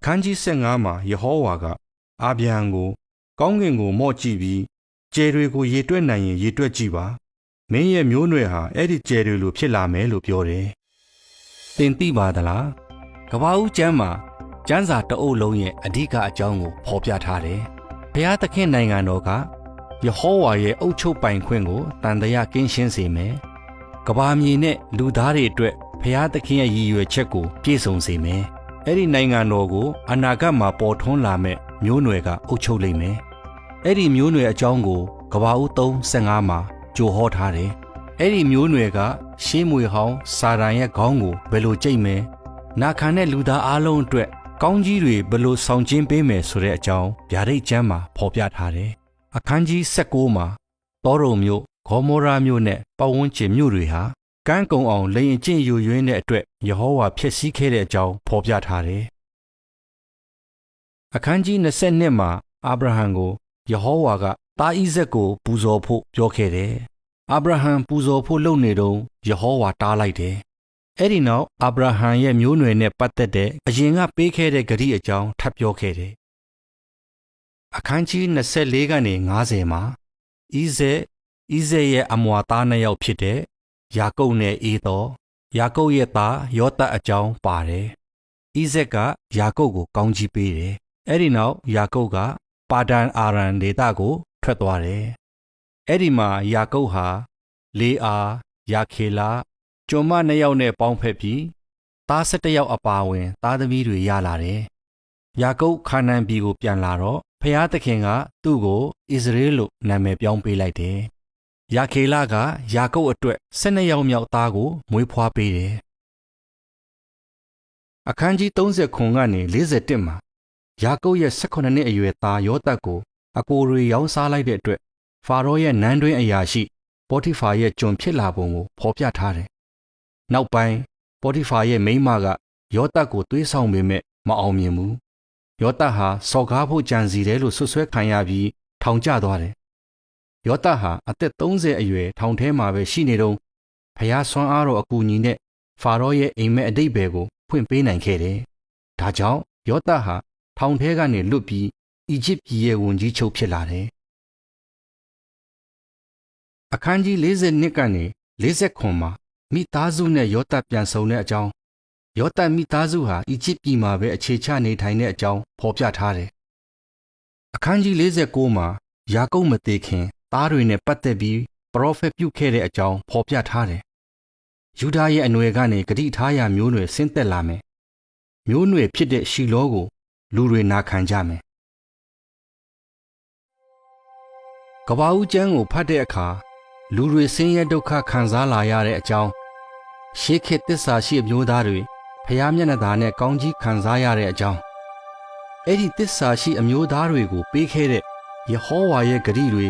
အခန်းကြီး15မှာယေဟောဝါကအာဗြဟံကိုကောင်းကင်ကိုမော့ကြည့်ပြီးကျယ်တွေကိုရေတွက်နိုင်ရင်ရေတွက်ကြည့်ပါမင်းရဲ့မျိုးနွယ်ဟာအဲ့ဒီကျယ်တွေလိုဖြစ်လာမယ်လို့ပြောတယ်သင်သိပါသလားကဘာဦးကျမ်းမှာကျမ်းစာတအုပ်လုံးရဲ့အဓိကအကြောင်းကိုဖော်ပြထားတယ်ဘုရားသခင်နိုင်ငံတော်ကယေဟောဝါရဲ့အုပ်ချုပ်ပိုင်ခွင့်ကိုတန်တရားကင်းရှင်းစေမယ်ကဘာမြေနဲ့လူသားတွေအတွက်ဘုရားသခင်ရဲ့ရည်ရွယ်ချက်ကိုပြည့်စုံစေမယ် အဲ့ဒီနိုင်ငံတော်ကိုအနာဂတ်မှာပေါ်ထွန်းလာမဲ့မျိုးနွယ်ကအုပ်ချုပ်လိမ့်မယ်အဲ့ဒီမျိုးနွယ်အကြောင်းကိုကဘာဦး315မှာကြိုဟောထားတယ်အဲ့ဒီမျိုးနွယ်ကရှေးမွေဟောင်းစာရန်ရဲ့ခေါင်းကိုဘယ်လိုကြိတ်မယ်နာခံတဲ့လူသားအလုံးအတွက်ကောင်းကြီးတွေဘယ်လိုဆောင်ကျင်းပေးမယ်ဆိုတဲ့အကြောင်းဗျာဒိတ်ကျမ်းမှာဖော်ပြထားတယ်အခန်းကြီး16မှာတောရုံမြို့ဂေါမောရာမြို့နဲ့ပတ်ဝန်းကျင်မြို့တွေဟာ ကန်းကုံအောင်လိန်အကျင့်ယူရင်းတဲ့အတွက်ယေဟောဝါဖျက်ဆီးခဲ့တဲ့အကြောင်းဖော်ပြထားတယ်အခန်းကြီး22မှာအာဗြဟံကိုယေဟောဝါကတာဣဇက်ကိုပူဇော်ဖို့ပြောခဲ့တယ်။အာဗြဟံပူဇော်ဖို့လုပ်နေတော့ယေဟောဝါတားလိုက်တယ်။အဲ့ဒီနောက်အာဗြဟံရဲ့မျိုးနွယ်နဲ့ပတ်သက်တဲ့အရင်ကပေးခဲ့တဲ့ဂရိအကြောင်းထပ်ပြောခဲ့တယ်။အခန်းကြီး24ကနေ50မှာဣဇက်ဣဇက်ရဲ့အမွာသားနှစ်ယောက်ဖြစ်တဲ့ ယာကုပ်နဲ့အေသောယာကုပ်ရဲ့သားယောသတ်အကြောင်းပါတယ်။ဣဇက်ကယာကုပ်ကိုကောင်းကြီးပေးတယ်။အဲ့ဒီနောက်ယာကုပ်ကပါဒန်အာရန်ဒေတာကို ထွက်သွားတယ်။အဲ့ဒီမှာယာကုပ်ဟာလေအာယာခေလာကျွန်မနှစ်ယောက်နဲ့ပေါင်းဖက်ပြီးသား၁၁ယောက်အပါအဝင် သားသမီးတွေရလာတယ်။ယာကုပ်ခါနန်ပြည်ကိုပြန်လာတော့ဖျားသခင်ကသူ့ကိုဣသရေလလို့နာမည်ပြောင်းပေးလိုက်တယ်။ ယာခေလာကယာကုပ်အတွက်၁၂ယောက်မြောက်သားကိုမွေးဖွားပေးတယ်။အခန်းကြီး30ခွန်ကနေ41မှာယာကုပ်ရဲ့18နှစ်အရွယ်သားယောသတ်ကိုအကိုတွေရောင်းစားလိုက်တဲ့အတွက်ဖာရောရဲ့နန်းတွင်းအရာရှိပေါတိဖာရဲ့ကျွန်ဖြစ်လာပုံကိုဖော်ပြထားတယ်။နောက်ပိုင်းပေါတိဖာရဲ့မိန်းမကယောသတ်ကိုသွေးဆောင်ပေမဲ့မအောင်မြင်ဘူး။ယောသတ်ဟာစော်ကားဖို့ကြံစီတယ်လို့ဆွဆွဲခံရပြီးထောင်ကျသွားတယ်။ ယောသတ်ဟာအသက်30အရွယ်ထောင်ထဲမှာပဲရှိနေတော့ဖျားဆွမ်းအားတော်အကူအညီနဲ့ဖာရောရဲ့အိမ်မက်အတိတ်ဘယ်ကိုဖွင့်ပေးနိုင်ခဲ့တယ်။ဒါကြောင့်ယောသတ်ဟာထောင်ထဲကနေလွတ်ပြီးအီဂျစ်ပြည်ရဲ့ဝန်ကြီးချုပ်ဖြစ်လာတယ်။အခန်းကြီး40ကနေ49မှာမိသားစုနဲ့ယောသတ်ပြန်ဆုံတဲ့အကြောင်းယောသတ်မိသားစုဟာအီဂျစ်ပြည်မှာပဲအခြေချနေထိုင်တဲ့အကြောင်းဖော်ပြထားတယ်။အခန်းကြီး49မှာယာကုပ်မသေးခင် သားတွေနဲ့ပတ်သက်ပြီးပရောဖက်ပြုခဲ့တဲ့အကြောင်းဖော်ပြထားတယ်။ယူဒာရဲ့အနွယ်ကနေဂတိထားရာမျိုးနွယ်ဆင်းသက်လာမယ်။မျိုးနွယ်ဖြစ်တဲ့ရှီလောကို လူတွေနာခံကြမယ်ကဘာဦးကျမ်းကိုဖတ်တဲ့အခါလူတွေဆင်းရဲဒုက္ခခံစားလာရတဲ့အကြောင်းရှေးခေတ်သစ္စာရှိအမျိုးသားတွေဖျားမျက်နှာသာနဲ့ကောင်းကြီးခံစားရတဲ့အကြောင်းအဲ့ဒီသစ္စာရှိအမျိုးသားတွေကိုပေးခဲ့တဲ့ယေဟောဝါရဲ့ဂရုတွေ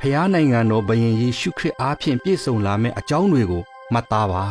ဖျားနိုင်ငံတော်ဘုရင်ယေရှုခရစ်အားဖြင့်ပြည့်စုံလာမယ့်အကြောင်းတွေကိုမှတ်သားပါ